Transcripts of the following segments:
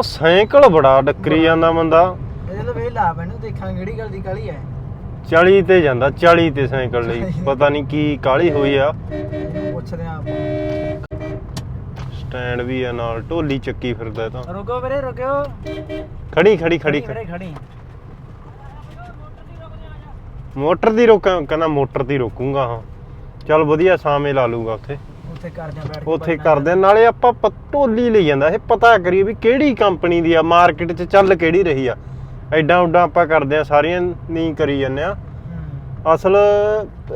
ਉਹ ਸਾਈਕਲ ਬੜਾ ਡੱਕਰੀ ਜਾਂਦਾ ਬੰਦਾ। ਇਹਦੇ ਲਈ ਵੇਖ ਲਾ ਮੈਨੂੰ ਦੇਖਾਂ ਕਿਹੜੀ ਗੱਲ ਦੀ ਕਾਲੀ ਹੈ। 40 ਤੇ ਜਾਂਦਾ 40 ਤੇ ਸਾਈਕਲ ਲਈ। ਪਤਾ ਨਹੀਂ ਕੀ ਕਾਲੀ ਹੋਈ ਆ। ਇਹਨੂੰ ਪੁੱਛਦੇ ਆ ਆਪਾਂ। ਸਟੈਂਡ ਵੀ ਆ ਨਾਲ ਢੋਲੀ ਚੱਕੀ ਫਿਰਦਾ ਇਹ ਤਾਂ। ਰੁਕੋ ਵੀਰੇ ਰੁਕਿਓ। ਖੜੀ ਖੜੀ ਖੜੀ ਵੀਰੇ ਖੜੀ। ਮੋਟਰ ਦੀ ਰੋਕਾਂ ਕਹਿੰਦਾ ਮੋਟਰ ਦੀ ਰੋਕੂੰਗਾ ਹਾਂ। ਚੱਲ ਵਧੀਆ ਸਾਵੇਂ ਲਾ ਲੂਗਾ ਉੱਥੇ। ਉੱਥੇ ਕਰਦੇ ਆ ਬੈਠ ਕੇ ਉੱਥੇ ਕਰਦੇ ਆ। ਨਾਲੇ ਆਪਾਂ ਪ- ਢੋਲੀ ਲਈ ਜਾਂਦਾ ਇਹ ਪਤਾ ਕਰੀਏ ਵੀ ਕਿਹੜੀ ਕੰਪਨੀ ਦੀ ਆ ਮਾਰਕੀਟ 'ਚ ਚੱਲ ਕਿਹੜੀ ਰਹੀ ਆ। ਐਡਾ ਉੱਡਾ ਆਪਾਂ ਕਰਦੇ ਆ ਸਾਰੀਆਂ ਨਹੀਂ ਕਰੀ ਜਾਂਦੇ ਆ। ਹੂੰ। ਅਸਲ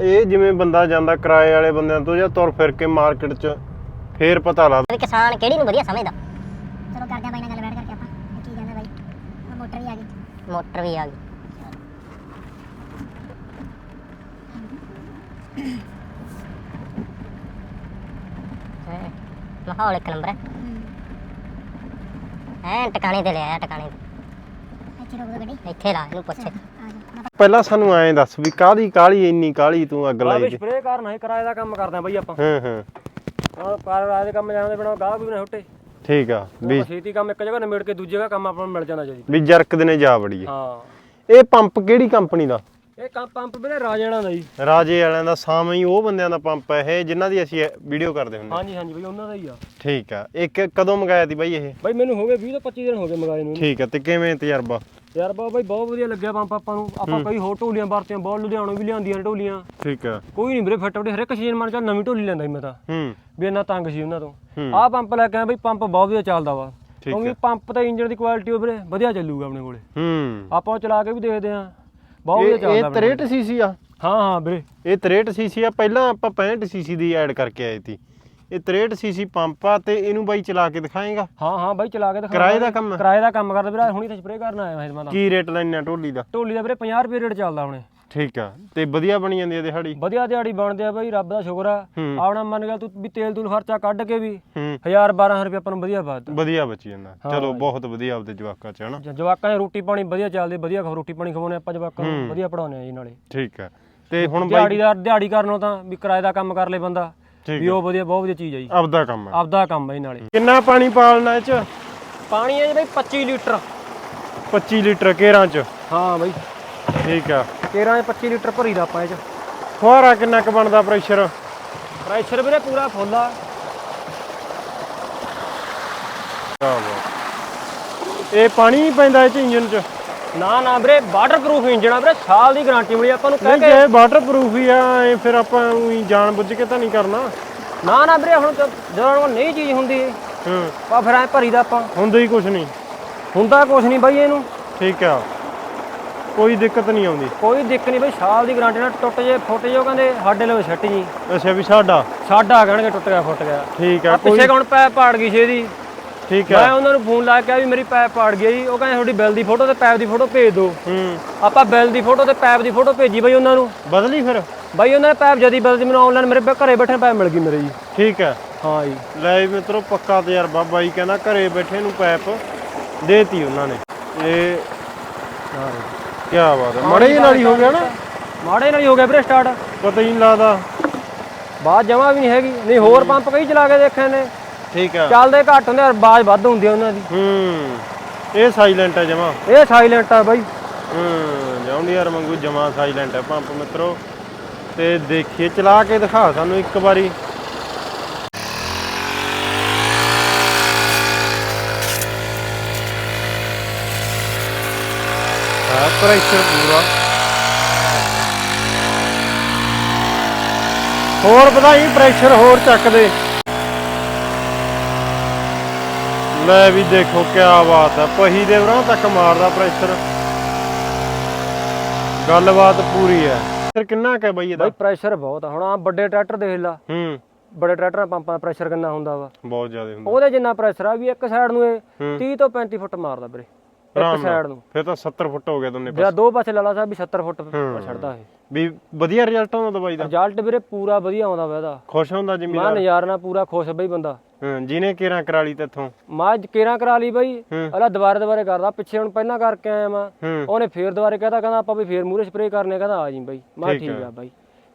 ਇਹ ਜਿਵੇਂ ਬੰਦਾ ਜਾਂਦਾ ਕਿਰਾਏ ਵਾਲੇ ਬੰਦਿਆਂ ਤੋਂ ਜਾਂ ਤੁਰ ਫਿਰ ਕੇ ਮਾਰਕੀਟ 'ਚ ਫੇਰ ਪਤਾ ਲੱਗਦਾ। ਵੀ ਕਿਸਾਨ ਕਿਹੜੀ ਨੂੰ ਵਧੀਆ ਸਮਝਦਾ। ਚਲੋ ਕਰਦੇ ਆ ਬਾਈ ਨਾਲ ਗੱਲ ਬੈਠ ਕਰਕੇ ਆਪਾਂ ਇਹ ਕੀ ਕਹਿੰਦਾ ਬਾਈ? ਆਹ ਮੋਟਰ ਵੀ ਆ ਗਈ। ਮੋਟਰ ਵੀ ਆ ਗਈ। ਹੈਂ, ਮਾਹੌਲ ਇੱਕ ਨੰਬਰ ਹੈ। ਐ ਟਿਕਾਣੇ ਤੇ ਲਿਆ ਟਿਕਾਣੇ ਤੇ। ਇੱਥੇ ਰੋਕ ਦੋ ਗੱਡੀ ਇੱਥੇ ਲਾ ਇਹਨੂੰ ਪੁੱਛ। ਪਹਿਲਾਂ ਸਾਨੂੰ ਐਂ ਦੱਸ ਵੀ ਕਾਦੀ ਕਾਲੀ ਇੰਨੀ ਕਾਲੀ ਤੂੰ ਅੱਗ ਲਾਈ ਦੀ ਸਪਰੇਅ ਕਰਨਾ ਹੈ ਕਿਰਾਏ ਦਾ ਕੰਮ ਕਰਦੇ ਆ ਬਈ ਆਪਾਂ। ਹਾਂ ਹਾਂ। ਹਾਂ ਕਿਰਾਏ ਦੇ ਕੰਮ ਜਾਂਦੇ ਬਿਨਾ ਗਾਹਕ ਵੀ ਨਾ ਹੁੱਟੇ ਠੀਕ ਆ ਵੀ ਛੇਤੀ ਕੰਮ ਇੱਕ ਜਗ੍ਹਾ ਨਿਬੇੜ ਕੇ ਦੂਜੀ ਜਗ੍ਹਾ ਕੰਮ ਆਪਾਂ ਨੂੰ ਮਿਲ ਜਾਂਦਾ ਜੀ। ਵੀ ਜਰਕ ਦੇ ਨੇ ਜਾ ਵੜੀਏ। ਹਾਂ। ਇਹ ਪੰਪ ਕਿਹੜੀ ਕੰਪਨੀ ਦਾ? ਇਹ ਕੰਮ ਪੰਪ ਵੀਰੇ ਰਾਜੇਣਾ ਦਾ ਜੀ। ਰਾਜੇ ਵਾਲਿਆਂ ਦਾ ਸਾਵੇਂ ਹੀ ਉਹ ਬੰਦਿਆਂ ਦਾ ਪੰਪ ਹੈ ਇਹ ਜਿਨ੍ਹਾਂ ਦੀ ਅਸੀਂ ਵੀਡੀਓ ਕਰਦੇ ਹੁੰਦੇ ਹਾਂਜੀ ਹਾਂਜੀ ਬਈ ਉਹਨਾਂ ਦਾ ਹੀ ਆ। ਠੀਕ ਆ। ਇੱਕ ਕਦੋਂ ਮੰਗਾਇਆ ਸੀ ਬਾਈ ਇਹ? ਬਈ ਮੈਨੂੰ ਹੋ ਗਏ 20 ਤੋਂ 25 ਦਿਨ ਹੋ ਗਏ ਮੰਗਾਏ ਨੂੰ। ਠੀਕ ਆ ਤੇ ਕਿਵੇਂ ਤਜਰਬਾ? ਯਾਰ ਬਈ ਬਹੁਤ ਵਧੀਆ ਲੱਗਿਆ ਪੰਪ ਆਪਾਂ ਨੂੰ। ਆਪਾਂ ਕਈ ਹੋਰ ਢੋਲੀਆਂ ਵਰਤੀਆਂ ਬਹੁਤ ਲੁਧਿਆਣੋਂ ਵੀ ਲਿਆਂਦੀਆਂ ਢੋਲੀਆਂ। ਠੀਕ ਆ। ਕੋਈ ਨਹੀਂ ਵੀਰੇ ਫਿੱਟ ਹਰ ਇੱਕ ਸੀਜ਼ਨ ਮਨ ਚੱਲ ਨਵੀਂ ਢੋਲੀ ਲੈਂਦਾ ਸੀ ਮੈਂ ਤਾਂ। ਹੂੰ। ਵੀ ਇੰਨਾ ਤੰਗ ਸੀ ਉਹਨਾਂ ਤੋਂ। ਆਹ ਪੰਪ ਲੈ ਕੇ ਆਇਆ ਬਈ ਪੰਪ ਬਹੁਤ ਵਧੀਆ ਚੱਲਦਾ ਵਾ। ਕਿਉਂਕਿ। ਪੰਪ ਤੇ ਇੰਜਨ ਦੀ ਕੁਆਲਿਟੀ ਉਹ ਵੀਰੇ ਵਧੀਆ ਚੱਲੂਗਾ ਆਪਣੇ ਕੋਲੇ। ਹੂੰ। ਆਪਾਂ ਚਲਾ ਕੇ ਵੀ ਦੇਖਦੇ ਆਂ ਬਹੁਤ ਵਧੀਆ ਇਹ ਚੱਲਦਾ ਇਹ ਆਪਣੇ 63 ਸੀਸੀ ਆ। ਹਾਂ ਹਾਂ ਵੀਰੇ। ਇਹ 63 ਸੀਸੀ ਆ ਪਹਿਲਾਂ ਆਪਾਂ 65 ਸੀਸੀ ਦੀ ਐਡ ਕਰਕੇ ਆਏ ਸੀ। ਇਹ 63 ਸੀਸੀ ਪੰਪ ਆ ਤੇ ਇਹਨੂੰ ਬਾਈ ਚਲਾ ਕੇ ਦਿਖਾਏਗਾ। ਹਾਂ ਹਾਂ ਬਾਈ ਚਲਾ ਕੇ ਦਿਖਾ ਕਿਰਾਏ ਦਾ ਕੰਮ? ਕਿਰਾਏ ਦਾ ਕੰਮ ਕਰਦਾ ਵੀਰੇ ਹੁਣੀ ਤਾਂ ਸਪਰੇਅ ਕਰਨ ਆਇਆ ਮੈਂ ਮੈਂ ਤਾਂ ਕੀ ਰੇਟ ਲੈਣਾ ਢੋਲੀ ਦਾ? ਢੋਲੀ ਦਾ ਵੀਰੇ 50 ਰੁਪਏ ਰੇਟ ਚੱਲਦਾ ਹੁਣੇ। ਠੀਕ ਆ ਤੇ ਵਧੀਆ ਬਣੀ ਜਾਂਦੀ ਆ ਦਿਹਾੜੀ? ਵਧੀਆ ਦਿਹਾੜੀ ਬਣਦੇ ਆ ਬਾਈ ਰੱਬ ਦਾ ਸ਼ੁਕਰ ਆ। ਹੂੰ। ਆਪਣਾ ਮੰਨ ਗਿਆ ਤੂੰ ਵੀ ਤੇਲ ਤੂਲ ਖਰਚਾ ਕੱਢ ਕੇ ਵੀ ਹੂੰ। 1000 1200 ਰੁਪਏ ਆਪਾਂ ਨੂੰ ਵਧੀਆ ਬਾਤ ਵਧੀਆ ਬਚੀ ਜਾਂਦਾ। ਚਲੋ ਬਹੁਤ ਵਧੀਆ ਆਪਦੇ ਜਵਾਕਾਂ ਚ ਹਨਾ? ਜਵਾਕਾਂ ਦੀ ਰੋਟੀ ਪਾਣੀ ਵਧੀਆ ਚੱਲਦੀ ਵਧੀਆ ਖਾ- ਰੋਟੀ ਪਾਣੀ ਖਵਾਉਣੇ ਆਪਾਂ ਜਵਾਕਾਂ ਨੂੰ ਵਧੀਆ ਪੜਾਉਣੇ ਆ ਜੀ ਨਾਲੇ। ਠੀਕ ਆ। ਤੇ ਹੁਣ ਬਾਈ ਦਿਹਾੜੀਦਾਰ ਦਿਹਾੜੀ ਕਰਨੋਂ ਤਾਂ ਵੀ ਕਿਰਾਏ ਦਾ ਕੰਮ ਕਰ ਲੇ ਬੰਦਾ ਠੀਕ ਵੀ ਉਹ ਵਧੀਆ ਬਹੁਤ ਵਧੀਆ ਚੀਜ਼ ਆ ਜੀ। ਆਪਦਾ ਕੰਮ ਆ। ਆਪਦਾ ਕੰਮ ਹੈ ਨਾਲੇ। ਕਿੰਨਾ ਪਾਣੀ ਪਾਲਣਾ ਇਹ ਚ? ਪਾਣੀ ਹੈ ਜੀ ਬਾਈ 25 ਲੀਟਰ। 25 ਲੀਟਰ ਕੇਰਾਂ ਚ। ਹਾਂ ਬਾਈ। ਠੀਕ ਆ। ਕੇਰਾਂ 'ਚ 25 ਲੀਟਰ ਭਰੀ ਦਾ ਆਪਾਂ ਇਹ 'ਚ। ਫੁਹਾਰਾ ਕਿੰਨਾ ਕੁ ਬਣਦਾ ਪ੍ਰੈਸ਼ਰ? ਪ੍ਰੈਸ਼ਰ ਵੀਰੇ ਪੂਰਾ ਫੁੱਲ ਆ। ਇਹ ਪਾਣੀ ਨਹੀਂ ਪੈਂਦਾ ਇਹ ਚ ਇੰਜਨ ਚ? ਨਾ ਨਾ ਵੀਰੇ ਵਾਟਰਪ੍ਰੂਫ ਇੰਜਣ ਆ ਵੀਰੇ ਸਾਲ ਦੀ ਗਾਰੰਟੀ ਮਿਲੀ ਆਪਾਂ ਨੂੰ ਕਹਿ ਨਹੀਂ ਕੇ ਜੇ ਵਾਟਰਪ੍ਰੂਫ ਹੀ ਆ ਇਹ ਫਿਰ ਆਪਾਂ ਉਹੀ ਜਾਣ ਬੁੱਝ ਕੇ ਤਾਂ ਨਹੀਂ ਕਰਨਾ। ਨਾ ਨਾ ਵੀਰੇ ਹੁਣ ਤਾਂ ਜਦੋਂ ਕੋਲ ਨਹੀਂ ਚੀਜ਼ ਹੁੰਦੀ ਹੂੰ। ਆ ਫਿਰ ਐ ਭਰੀ ਦਾ ਆਪਾਂ। ਹੁੰਦਾ ਹੀ ਕੁਝ ਨਹੀਂ। ਹੁੰਦਾ ਕੁਛ ਨਹੀਂ ਬਾਈ ਇਹਨੂੰ। ਠੀਕ ਆ। ਕੋਈ ਦਿੱਕਤ ਨਹੀਂ ਆਉਂਦੀ। ਕੋਈ ਦਿੱਕਤ ਨਹੀਂ ਬਈ ਸਾਲ ਦੀ ਗਾਰੰਟੀ ਨਾਲ ਟੁੱਟ ਜੇ ਫੁੱਟ ਜੇ ਉਹ ਕਹਿੰਦੇ ਸਾਡੇ ਲਈ ਛੱਟ ਜੀ। ਅੱਛਾ ਵੀ ਸਾਡਾ? ਸਾਡਾ ਕਹਿਣਗੇ ਟੁੱਟ ਗਿਆ ਫੁੱਟ ਗਿਆ। ਠੀਕ ਆ ਆ ਪਿੱਛੇ ਕੌਣ ਪੈਪ ਪਾੜ ਗਈ ਸੀ ਇਹਦੀ ਠੀਕ ਮੈਂ ਆ ਉਹਨਾਂ ਨੂੰ ਫੋਨ ਲਾ ਕੇ ਕਿਹਾ ਵੀ ਮੇਰੀ ਪੈਪ ਪਾੜ ਗਈ ਜੀ। ਉਹ ਕਹਿੰਦੇ ਤੁਹਾਡੀ ਬਿੱਲ ਦੀ ਫੋਟੋ ਤੇ ਪੈਪ ਦੀ ਫੋਟੋ ਭੇਜ ਦਿਓ। ਹੂੰ। ਆਪਾਂ ਬਿੱਲ ਦੀ ਫੋਟੋ ਤੇ ਪੈਪ ਦੀ ਫੋਟੋ ਭੇਜੀ ਬਈ ਉਹਨਾਂ ਨੂੰ। ਬਦਲੀ ਫਿਰ? ਬਾਈ ਉਹਨਾਂ ਨੇ ਪੈਪ ਜਦੀ ਦੀ ਮੈਨੂੰ ਆਨਲਾਈਨ ਮੇਰੇ ਘਰੇ ਬੈਠੇ ਪੈਪ ਮਿਲ ਗਈ ਮੇਰੇ ਜੀ। ਠੀਕ ਆ। ਹਾਂ ਜੀ। ਲੈ ਮਿੱਤਰੋ ਪੱਕਾ ਤਜਰਬਾ ਬਾਈ ਕਹਿੰਦਾ ਘਰੇ ਬੈਠੇ ਨੂੰ ਪੈਪ ਦੇਤੀ ਉਹਨਾਂ ਨੇ। ਇਹ ਕੀ ਬਾਤ ਹੈ। ਮੜੇ ਨਾਲ ਹੀ ਹੋ ਗਿਆ ਨਾ। ਮਾੜੇ ਨਾਲ ਹੀ ਹੋ ਗਿਆ ਵੀਰੇ ਸਟਾਰਟ ਪਤਾ ਹੀ ਨਹੀਂ ਲੱਗਦਾ ਬਾਅਦ ਜਮਾ ਵੀ ਨਹੀਂ ਹੈਗੀ। ਨਹੀਂ ਹੋਰ ਪੰਪ ਕਈ ਚਲਾ ਕੇ ਦੇਖੇ ਨੇ ਠੀਕ ਆ। ਚੱਲਦੇ ਘੱਟ ਹੁੰਦੇ ਆ ਬਾਜ ਵੱਧ ਹੁੰਦੀ ਆ ਉਹਨਾਂ ਦੀ। ਹੂੰ। ਇਹ ਸਾਇਲੈਂਟ ਹੈ ਜਮਾ। ਇਹ ਸਾਇਲੈਂਟ ਆ ਬਾਈ। ਹੂੰ ਜੌਂਡੀਆਰ ਵਾਂਗੂ ਜਮਾ ਸਾਇਲੈਂਟ ਹੈ ਪੰਪ ਮਿੱਤਰੋ। ਤੇ ਦੇਖੀਏ ਚਲਾ ਕੇ ਦਿਖਾ ਸਾਨੂੰ ਇੱਕ ਵਾਰੀ ਆ ਪ੍ਰੈਸ਼ਰ ਪੂਰਾ ਹੋਰ ਵਧਾਈ ਪ੍ਰੈਸ਼ਰ ਹੋਰ ਚੱਕ ਦੇ। ਲੈ ਵੀ ਦੇਖੋ ਕੀ ਬਾਤ ਹੈ ਪਹੀ ਦੇ ਵਰਾਂ ਤੱਕ ਮਾਰਦਾ ਪ੍ਰੈਸ਼ਰ ਗੱਲਬਾਤ ਪੂਰੀ ਹੈ ਫਿਰ ਕਿੰਨਾ ਕੁ ਬਈ ਇਹਦਾ? ਬਾਈ ਪ੍ਰੈਸ਼ਰ ਬਹੁਤ ਆ। ਹੁਣ ਆ ਵੱਡੇ ਟਰੈਕਟਰ ਦੇਖ ਲਾ। ਹੂੰ। ਬੜੇ ਟਰੈਕਟਰਾਂ ਪੰਪਾਂ ਦਾ ਪ੍ਰੈਸ਼ਰ ਕਿੰਨਾ ਹੁੰਦਾ ਵਾ। ਬਹੁਤ ਜ਼ਿਆਦਾ ਹੁੰਦਾ। ਉਹਦੇ ਜਿੰਨਾ ਪ੍ਰੈਸ਼ਰ ਆ ਵੀ ਇੱਕ ਸਾਈਡ ਨੂੰ ਇਹ ਹੂੰ। 30 ਤੋਂ 35 ਫੁੱਟ ਮਾਰਦਾ ਵੀਰੇ। ਆਰਾਮ ਇੱਕ ਨਾਲ। ਸਾਈਡ ਨੂੰ। ਫਿਰ ਤਾਂ 70 ਫੁੱਟ ਹੋ ਗਿਆ ਦੋਨੇ ਜਿਹੜਾ ਦੋ ਪਾਸੇ ਲਾਲਾ ਸਾਹਿਬ ਵੀ 70 ਫੁੱਟ। ਛੱਡਦਾ ਇਹ। ਵੀ ਵਧੀਆ ਰਿਜ਼ਲਟ ਆਉਂਦਾ ਦਵਾਈ ਦਾ? ਰਿਜ਼ਲਟ ਵੀਰੇ ਪੂਰਾ ਵਧੀਆ ਆਉਂਦਾ ਵਾ ਇਹਦਾ। ਖੁਸ਼ ਹੁੰਦਾ ਮੈਂ ਜ਼ਿਮੀਦਾਰ ਨਜ਼ਾਰਾ ਨਾਲ ਪੂਰਾ ਖੁਸ਼ ਬਈ ਬੰਦਾ। ਹਾਂ ਜਿਹਨੇ ਕੇਰਾਂ ਕਰਾ ਲਈ ਤੇਥੋਂ ਮੈਂ ਕੇਰਾਂ ਕਰਾ ਲਈ ਬਈ। ਹੂੰ। ਅਲਾ ਦੁਬਾਰੇ ਦੁਬਾਰੇ ਕਰਦਾ। ਪਿੱਛੇ ਹੁਣ ਪਹਿਲਾਂ ਕਰਕੇ ਆਇਆ ਮੈਂ। ਹੂੰ। ਉਹਨੇ ਫੇਰ ਦੁਬਾਰੇ ਕਹਤਾ ਕਹਿੰਦਾ ਆਪਾਂ ਵੀ ਫੇਰ ਮੂਰੇ ਸਪਰੇਅ ਕਰਨੇ ਕਹਿੰਦਾ ਆ ਜੀ ਬਾਈ। ਮੈਂ ਠੀਕ ਠੀਕ। ਆ ਬਾਈ।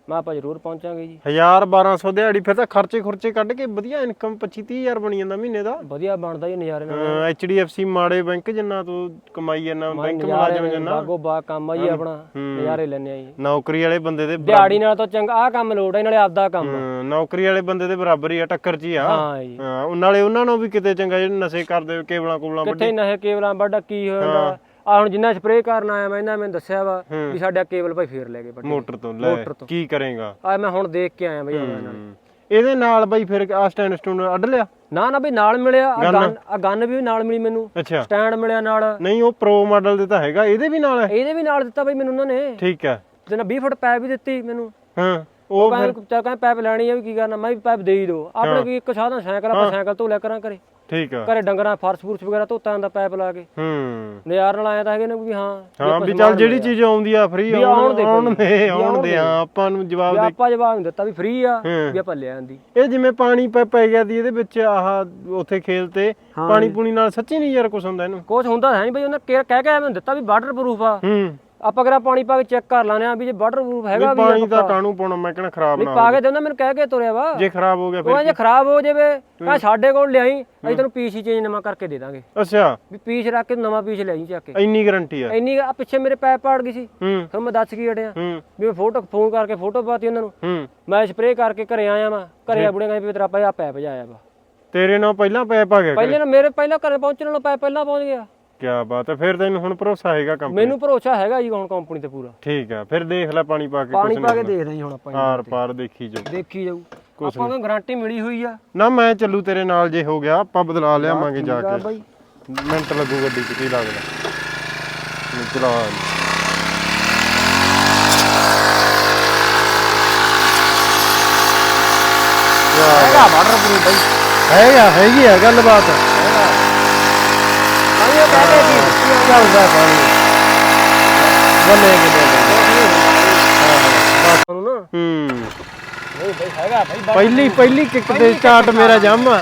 ਮੈਂ ਆਪਾਂ ਜ਼ਰੂਰ ਪਹੁੰਚਾਂਗੇ ਜੀ। 1000 1200 ਦਿਹਾੜੀ ਫਿਰ ਤਾਂ ਖਰਚੇ ਖੁਰਚੇ ਕੱਢ ਕੇ ਵਧੀਆ ਇਨਕਮ 25 30000 ਬਣੀ ਜਾਂਦਾ ਮਹੀਨੇ ਦਾ। ਵਧੀਆ ਬਣਦਾ ਜੀ ਨਜ਼ਾਰੇ ਨਾਲ। ਐਚਡੀਐਫਸੀ ਮਾੜੇ ਬੈਂਕ ਜਿੰਨਾ ਤੂੰ ਕਮਾਈ ਜਾਂਦਾ ਬੈਂਕ ਮੁਲਾਜ਼ਮ ਜਿੰਨਾ। ਬਾਗੋ ਬਾ ਕੰਮ ਆ ਜੀ ਆਪਣਾ ਨਜ਼ਾਰੇ ਲੈਣੇ ਆ ਜੀ। ਨੌਕਰੀ ਵਾਲੇ ਬੰਦੇ ਦੇ ਦਿਹਾੜੀ ਨਾਲ ਤਾਂ ਚੰਗਾ ਆਹ ਕੰਮ ਲੋੜ ਹੈ ਨਾਲੇ ਆਪਦਾ ਕੰਮ ਆ। ਨੌਕਰੀ ਵਾਲੇ ਬੰਦੇ ਦੇ ਬਰਾਬਰ ਹੀ ਆ ਟੱਕਰ 'ਚ ਹੀ ਆ। ਹਾਂ ਜੀ। ਨਾਲੇ ਉਹਨਾਂ ਨੂੰ ਵੀ ਕਿਤੇ ਚੰਗਾ ਜਿਹੜੇ ਨਸ਼ੇ ਕਰਦੇ ਕੇਬਲਾਂ ਕੋਬਲਾਂ ਕਿੱਥੇ ਨਹਿ ਕੇਬਲਾਂ ਵੱਡਾ ਕੀ ਹੋ ਜਾਂਦਾ। ਆ ਹੁਣ ਜਿੰਨਾ ਸਪਰੇਅ ਕਰਨ ਆਇਆ ਮੈਂ ਇਹਨਾਂ ਮੈਨੂੰ ਦੱਸਿਆ ਵਾ। ਵੀ ਸਾਡਾ ਕੇਬਲ ਭਾਈ ਫੇਰ ਲੈ ਗਏ ਵੱਡੇ ਮੋਟਰ ਤੋਂ ਲੈ। ਮੋਟਰ ਤੋਂ। ਕੀ ਕਰੇਗਾ? ਆ ਮੈਂ ਹੁਣ ਦੇਖ ਕੇ ਆਇਆ ਬਈ ਉਹਨਾਂ ਨਾਲ। ਇਹਦੇ ਨਾਲ ਬਾਈ ਫਿਰ ਆ ਸਟੈਂਡ ਸਟੂਨ ਅੱਡ ਲਿਆ? ਨਾ ਨਾ ਬਈ ਨਾਲ ਮਿਲਿਆ ਆ ਗਨ। ਆ ਗਨ ਵੀ ਨਾਲ ਮਿਲੀ ਮੈਨੂੰ। ਅੱਛਾ। ਸਟੈਂਡ ਮਿਲਿਆ ਨਾਲ। ਨਹੀਂ ਉਹ ਪ੍ਰੋ ਮਾਡਲ ਦੇ ਤਾਂ ਹੈਗਾ ਇਹਦੇ ਵੀ ਨਾਲ ਹੈ? ਇਹਦੇ ਵੀ ਨਾਲ ਦਿੱਤਾ ਬਈ ਮੈਨੂੰ ਉਹਨਾਂ ਨੇ। ਠੀਕ ਹੈ। ਤੇ ਨਾ 20 ਫੁੱਟ ਪੈਪ ਵੀ ਦਿੱਤੀ ਮੈਨੂੰ। ਹਾਂ ਉਹ ਕਹਿੰਦੇ ਚਾ ਕਹਿੰਦੇ ਪੈਪ ਲੈਣੀ ਆ ਵੀ ਕੀ ਕਰਨਾ ਮੈਂ ਵੀ ਪੈਪ ਦੇ ਹੀ ਦੋ ਆਪਣੇ ਕੀ ਇੱਕ ਸਾਧਨ ਸਾਈਕਲ ਆਪਾਂ ਸਾਈਕਲ ਧੋ ਲਿਆ ਕਰਾਂ ਘਰੇ। ਠੀਕ ਆ। ਘਰੇ ਡੰਗਰਾਂ ਫਰਸ਼ ਫੁਰਸ਼ ਵਗੈਰਾ ਧੋਤਾ ਜਾਂਦਾ ਪੈਪ ਲਾ ਕੇ। ਹੂੰ। ਨਜ਼ਾਰ ਨਾਲ ਆਇਆ ਤਾਂ ਹੈਗੇ ਨੇ ਵੀ ਹਾਂ ਹਾਂ ਵੀ ਚੱਲ ਜਿਹੜੀ ਚੀਜ਼ ਆਉਂਦੀ ਆ ਫ੍ਰੀ ਆਉਣ ਦੇ ਆਉਣ। ਦੇ ਆਉਣ ਦੇ। ਹਾਂ ਆਪਾਂ ਨੂੰ ਜਵਾਬ ਦੇ। ਆਪਾਂ ਜਵਾਬ ਨਹੀਂ ਦਿੱਤਾ ਵੀ ਫ੍ਰੀ ਆ। ਵੀ ਆਪਾਂ ਲੈ ਆਂਦੀ। ਇਹ ਜਿਵੇਂ ਪਾਣੀ ਪੈ ਪੈ ਗਿਆ ਦੀ ਇਹਦੇ ਵਿੱਚ ਆਹ ਉੱਥੇ ਖੇਲ ਤੇ ਪਾਣੀ ਪੂਣੀ ਨਾਲ ਸੱਚੀ ਨਹੀਂ ਯਾਰ ਕੁਛ ਹੁੰਦਾ ਇਹਨੂੰ? ਕੁਛ ਹੁੰਦਾ ਹੈ ਨਹੀਂ ਬਈ ਉਹਨੇ ਕਹਿ ਕਹਿ ਕੇ ਮੈਨੂੰ ਦਿੱਤਾ ਵੀ ਵਾਟਰ ਪ੍ਰੂਫ ਆ। ਹੂੰ। ਆਪਾਂ ਕਿਹੜਾ ਪਾਣੀ ਪਾ ਕੇ ਚੈੱਕ ਕਰ ਆ ਵੀ ਜੇ ਵਾਟਰ ਪ੍ਰੂਫ ਹੈਗਾ ਵੀ ਪਾਣੀ ਦਾ ਕਾਣੂ ਪਾਉਣਾ ਮੈਂ ਕਹਿੰਦਾ ਖਰਾਬ ਨਾ ਪਾ ਕੇ ਦੇ ਉਹਨਾਂ ਮੈਨੂੰ ਕਹਿ ਕੇ ਤੁਰਿਆ ਵਾ। ਜੇ ਖਰਾਬ ਹੋ ਗਿਆ ਉਹ ਫਿਰ ਜੇ ਖਰਾਬ ਹੋ ਜਾਵੇ ਕਹ ਸਾਡੇ ਕੋਲ ਲਿਆਈ ਅਸੀਂ ਤੈਨੂੰ ਪੀਸ ਹੀ ਚੇਂਜ ਨਵਾਂ ਕਰਕੇ ਦੇ ਦਾਂਗੇ। ਅੱਛਾ। ਵੀ ਪੀਸ ਰੱਖ ਕੇ ਨਵਾਂ ਪੀਸ ਲਿਆਈ ਚੱਕ ਕੇ। ਇੰਨੀ ਗਾਰੰਟੀ ਆ। ਇੰਨੀ ਆ ਪਿੱਛੇ ਮੇਰੇ ਪੈਪ ਪਾੜ ਗਈ ਸੀ। ਫਿਰ ਮੈਂ ਦੱਸ ਕੀ ਅੜਿਆ। ਵੀ ਮੈਂ ਫੋਟੋ ਫੋਨ ਕਰਕੇ ਫੋਟੋ ਪਾਤੀ ਉਹਨਾਂ ਨੂੰ। ਮੈਂ ਸਪਰੇਅ ਕਰਕੇ ਘਰੇ ਆਇਆ ਮੈਂ ਘਰੇ ਆ ਬੁੜੇ ਕਹਿੰਦੇ ਵੀ ਤੇਰਾ ਪਿਆ ਪੈਪ ਜਾਇਆ ਵਾ। ਤੇਰੇ ਨਾਲ ਪਹਿਲਾਂ ਪੈਪ ਆ ਗਿਆ ਪਹਿਲੇ ਨਾ ਮੇਰੇ ਪਹਿਲਾਂ ਘਰੇ ਪਹੁੰਚਣ ਨਾਲੋਂ ਪੈਪ ਪਹਿਲਾਂ ਪਹੁੰਚ ਗਿਆ। ਕੀ ਬਾਤ ਹੈ ਫਿਰ ਤੈਨੂੰ ਹੁਣ ਭਰੋਸਾ ਹੈਗਾ ਕੰਪਨੀ ਮੈਨੂੰ ਭਰੋਸਾ ਹੈਗਾ ਜੀ ਹੁਣ ਕੰਪਨੀ ਤੇ ਪੂਰਾ। ਠੀਕ ਆ ਫਿਰ ਦੇਖ ਲੈ ਪਾਣੀ ਪਾ ਕੇ ਪਾਣੀ ਪਾ ਕੇ ਦੇਖਦੇ ਜੀ ਹੁਣ ਆਪਾਂ ਆਰ ਪਾਰ ਦੇਖੀ ਜਾਓ ਦੇਖੀ ਜਾਊ। ਆਪਾਂ ਨੂੰ ਗਾਰੰਟੀ ਮਿਲੀ ਹੋਈ ਆ। ਨਾ ਮੈਂ ਚੱਲੂ ਤੇਰੇ ਨਾਲ ਜੇ ਹੋ ਗਿਆ ਆਪਾਂ ਬਦਲਾ ਲਿਆਵਾਂਗੇ ਜਾ ਕੇ। ਮਿੰਟ ਲੱਗੂ ਗੱਡੀ ਚ ਕੀ ਲੱਗਦਾ। ਨਹੀਂ ਚਲਾ। ਹੈਗਾ ਵਾਟਰ ਪ੍ਰੂਫ ਬਾਈ। ਹੈਗਾ ਹੈਗੀ ਆ ਗੱਲਬਾਤ ਆਈਓ ਕਹਿ ਕੇ ਕੀ ਚੱਲਦਾ ਪਾਣੀ ਬੱਲੇ ਕਿਤੇ ਉਹਨੂੰ ਨਾ। ਹੂੰ। ਨਹੀਂ ਬਾਈ ਹੈਗਾ ਬਾਈ ਬਾਈ ਪਹਿਲੀ ਪਹਿਲੀ ਕਿੱਕ ਤੇ ਸਟਾਰਟ ਮੇਰਾ ਜੰਮ ਆ।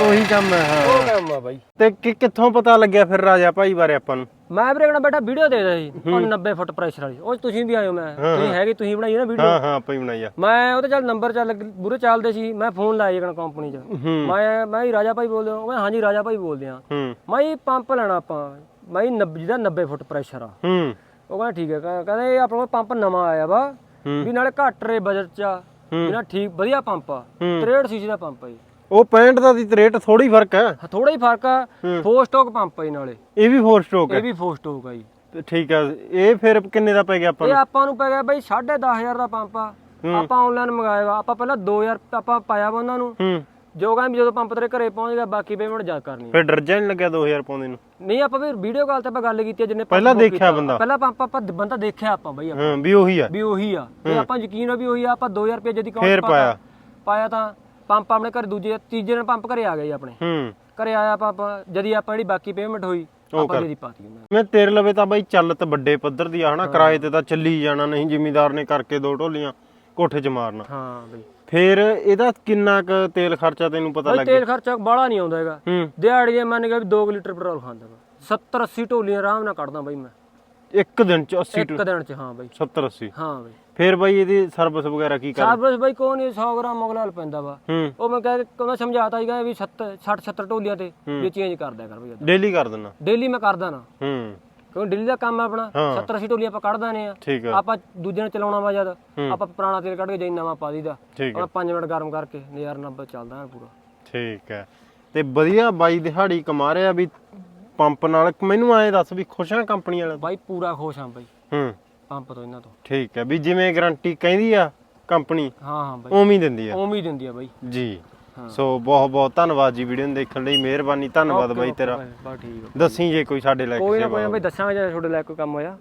ਉਹੀ ਕੰਮ ਹੈ ਹਾਂ। ਉਹ ਕੰਮ ਆ ਬਾਈ। ਤੇ ਕਿ ਕਿੱਥੋਂ ਪਤਾ ਲੱਗਿਆ ਫਿਰ ਰਾਜਾ ਭਾਈ ਬਾਰੇ ਆਪਾਂ ਨੂੰ? ਮੈਂ ਵੀਰੇ ਨਾਲ ਬੈਠਾ ਵੀਡੀਓ ਦੇਖਦਾ ਸੀ ਉਹ 90 ਫੁੱਟ ਪ੍ਰੈਸ਼ਰ ਵਾਲੀ। ਉਹ 'ਚ ਤੁਸੀਂ ਵੀ ਆਇਓ ਮੈਂ। ਤੁਸੀਂ ਹੈਗੇ ਤੁਸੀਂ ਬਣਾਈ ਨਾ ਵੀਡੀਓ ਹਾਂ ਹਾਂ ਆਪਾਂ ਹੀ ਬਣਾਈ ਆ। ਮੈਂ ਉਹਦੇ ਚੱਲ ਨੰਬਰ ਚੱਲ ਬੁਰੇ ਚੱਲਦੇ ਸੀ। ਮੈਂ ਫੋਨ ਲਾਇਆ ਜਗਣ ਕੰਪਨੀ 'ਚ। ਹੂੰ। ਮੈਂ ਮੈਂ ਹੀ ਰਾਜਾ ਭਾਈ ਬੋਲਦੇ ਹਾਂ। ਕਹਿੰਦਾ ਹਾਂਜੀ ਰਾਜਾ ਭਾਈ ਬੋਲਦੇ ਆ ਹੂੰ। ਮੈਂ ਹੀ ਪੰਪ ਲੈਣਾ ਆਪਾਂ। ਮੈਂ ਹੀ 90 ਜਿਹਦਾ 90 ਫੁੱਟ ਪ੍ਰੈਸ਼ਰ ਆ। ਹੂੰ। ਉਹ ਕਹਿੰਦਾ ਠੀਕ ਹੈ ਕਹਿੰਦਾ ਇਹ ਆਪਣੇ ਕੋਲ ਪੰਪ ਨਵਾਂ ਆਇਆ ਵਾ। ਵੀ ਨਾਲੇ ਘੱਟ ਰੇ ਬਜਟ 'ਚ ਆ। ਵੀ ਨਾ ਠੀਕ ਵਧੀਆ ਪੰਪ ਆ। 63 ਸੀਸੀ ਦਾ ਪੰਪ ਆ ਜੀ। ਉਹ 65 ਦਾ ਦੀ ਤੇ ਰੇਟ ਥੋੜੀ ਫ਼ਰਕ ਹੈ ਥੋੜਾ ਹੀ ਫ਼ਰਕ ਆ। ਫੋਰ ਸਟੋਕ ਪੰਪ ਆ ਜੀ ਨਾਲੇ। ਇਹ ਵੀ 4 ਸਟ੍ਰੋਕ ਹੈ ਇਹ ਵੀ ਫੋਰ ਸਟੋਕ ਆ ਜੀ। ਤੇ ਠੀਕ ਆ ਇਹ ਫਿਰ ਕਿੰਨੇ ਦਾ ਪੈ ਗਿਆ ਆਪਾਂ ਇਹ ਨੂੰ? ਆਪਾਂ ਨੂੰ ਪੈ ਗਿਆ ਬਈ 10500 ਦਾ ਪੰਪ ਆ। ਆਪਾਂ ਆਨਲਾਈਨ ਮੰਗਾਇਆ ਵਾ। ਆਪਾਂ ਪਹਿਲਾਂ 2000 ਆਪਾਂ ਪਾਇਆ ਵਾ ਉਹਨਾਂ ਨੂੰ। ਜੋ ਕਹਿੰਦੇ ਜਦੋਂ ਪੰਪ ਤੇਰੇ ਘਰੇ ਪਹੁੰਚ ਗਿਆ ਬਾਕੀ ਪੇਮੈਂਟ ਜਾ ਕਰਨੀ ਫਿਰ ਡਰ ਜਾਣ ਲੱਗਿਆ 2000 ਪਾਉਂਦੇ ਨੂੰ? ਨਹੀਂ ਆਪਾਂ ਵੀ ਵੀਡੀਓ ਕਾਲ ਤੇ ਆਪਾਂ ਗੱਲ ਕੀਤੀ ਆ ਜਿੰਨੇ ਪੰਪ ਪਹਿਲਾਂ ਦੇਖਿਆ ਕੀਤਾ। ਬੰਦਾ। ਪਹਿਲਾਂ ਪੰਪ ਆਪਾਂ ਬੰਦਾ ਦੇਖਿਆ ਆਪਾਂ ਬਈ ਆਪਾਂ। ਹਾਂ ਵੀ ਉਹੀ ਆ। ਵੀ ਉਹੀ ਆ। ਤੇ ਆਪਾਂ ਯਕੀਨ ਆ ਵੀ ਉਹੀ ਆ ਆਪਾਂ 2000 ਰੁਪਏ ਜਦੀ ਫੇਰ ਕਾਉਂਟ ਪਾਇਆ। ਪਾਇਆ ਤਾਂ ਪੰਪ ਆਪਣੇ ਘਰ ਦੂਜੇ ਤੀਜੇ ਦਿਨ ਪੰਪ ਘਰੇ ਆ ਗਿਆ ਜੀ ਆਪਣੇ। ਹੂੰ। ਘਰੇ ਆਇਆ ਪੰਪ ਜਦੀ ਆਪਾਂ ਜਿਹੜੀ ਬਾਕੀ ਪੇਮੈਂਟ ਹੋਈ ਆਪਾਂ ਜਦੀ ਪਾਤੀ ਉਹਨਾਂ ਮੈਂ ਤੇਰੇ ਲਵੇ ਤਾਂ ਬਾਈ ਚੱਲ ਤੇ ਵੱਡੇ ਪੱਧਰ ਦੀ ਆ ਹਨਾ? ਕਿਰਾਏ ਤੇ ਤਾਂ ਚੱਲੀ ਜਾਣਾ ਨਹੀਂ ਜ਼ਿਮੀਦਾਰ ਨੇ ਕਰਕੇ ਦੋ ਢੋਲੀਆਂ ਕੋਠੇ 'ਚ ਮਾਰਨਾ। ਹਾਂ ਬਈ। ਫਿਰ ਇਹਦਾ ਕਿੰਨਾ ਕੁ ਤੇਲ ਖਰਚਾ ਤੈਨੂੰ ਪਤਾ ਲੱਗ ਤੇਲ ਖਰਚਾ ਬਾਹਲਾ ਨਹੀਂ ਆਉਂਦਾ ਹੈਗਾ। ਹੂੰ। ਦਿਹਾੜੀ ਦੇ ਮੰਨ ਵੀ 2 ਲੀਟਰ ਪੈਟਰੋਲ ਖਾਂਦਾ ਵਾ 70 80 ਢੋਲੀਆਂ ਆਰਾਮ ਨਾਲ ਕੱਢਦਾ ਬਈ ਮੈਂ। ਇੱਕ ਦਿਨ 'ਚ 80 ਇੱਕ ਦਿਨ ਚ ਹਾਂ ਬਈ। 70 80 ਹਾਂ ਬਈ। ਫਿਰ ਬਾਈ ਇਹਦੀ ਸਰਵਿਸ ਵਗੈਰਾ ਕੀ ਕਰ ਸਰਵਿਸ ਬਈ ਕੋਈ ਨਹੀਂ 100 ਗ੍ਰਾਮ ਮੁਗਲਾਲ ਪੈਂਦਾ ਵਾ। ਉਹ ਮੈਂ ਕਹਿ ਕਹਿੰਦਾ ਸਮਝਾਤਾ ਸੀਗਾ ਵੀ 60 60 70 ਢੋਲੀਆਂ ਤੇ ਵੀ ਚੇਂਜ ਕਰ ਦਿਆ ਕਰ ਬਈ ਡੇਲੀ ਕਰ ਦਿੰਦਾ? ਡੇਲੀ ਮੈਂ ਕਰਦਾ ਨਾ। ਹੂੰ। ਕਿਉਂਕਿ ਦਿੱਲੀ ਦਾ ਕੰਮ ਆ ਆਪਣਾ? 70 80 ਢੋਲੀਆਂ ਆਪਾਂ ਕੱਢ ਦਾਨੇ ਆ ਠੀਕ ਆ। ਆਪਾਂ ਦੂਜੇ ਨੇ ਚਲਾਉਣਾ ਵਾ ਜਦ। ਆਪਾਂ ਪੁਰਾਣਾ ਤੇਲ ਕੱਢ ਕੇ ਜਾਈ ਨਵਾਂ ਪਾ ਦੀਦਾ ਠੀਕ ਆ। ਆਪਾਂ 5 ਮਿੰਟ ਗਰਮ ਕਰਕੇ ਨਜ਼ਾਰਾ ਨੱਬਾ ਚੱਲਦਾ ਐਨ ਪੂਰਾ। ਠੀਕ ਹੈ। ਤੇ ਵਧੀਆ ਬਾਈ ਦਿਹਾੜੀ ਕਮਾ ਰਿਹਾ ਵੀ ਪੰਪ ਨਾਲ। ਮੈਨੂੰ ਐਂ ਦੱਸ ਵੀ ਖੁਸ਼ ਆ ਕੰਪਨੀ ਵਾਲਾ ਬਾਈ ਪੂਰਾ ਖੁਸ਼ ਹਾਂ ਬਾਈ। ਹੂੰ। ਪੰਪ ਤੋਂ ਇਹਨਾਂ ਤੋਂ। ਠੀਕ ਹੈ ਵੀ ਜਿਵੇਂ ਗਾਰੰਟੀ ਕਹਿੰਦੀ ਆ ਕੰਪਨੀ ਹਾਂ ਹਾਂ ਬਾਈ। ਉਵੇਂ ਹੀ ਦਿੰਦੀ ਆ। ਉਵੇਂ ਹੀ ਦਿੰਦੀ ਆ ਬਾਈ। ਜੀ। ਸੋ ਬਹੁਤ ਬਹੁਤ ਧੰਨਵਾਦ ਜੀ ਵੀਡੀਓ ਨੂੰ ਦੇਖਣ ਲਈ। ਮਿਹਰਬਾਨੀ ਧੰਨਵਾਦ ਬਾਈ ਤੇਰਾ। ਬਾ ਠੀਕ ਆ। ਦੱਸੀ ਜੇ ਕੋਈ ਸਾਡੇ ਲੈ ਕੋਈ ਕੇ ਨਾ ਕੋਈ ਨਾ ਬਾਈ ਦੱਸਾਂਗੇ ਜੇ ਤੁਹਾਡੇ ਲਈ ਕੋਈ ਕੰਮ ਹੋਇਆ।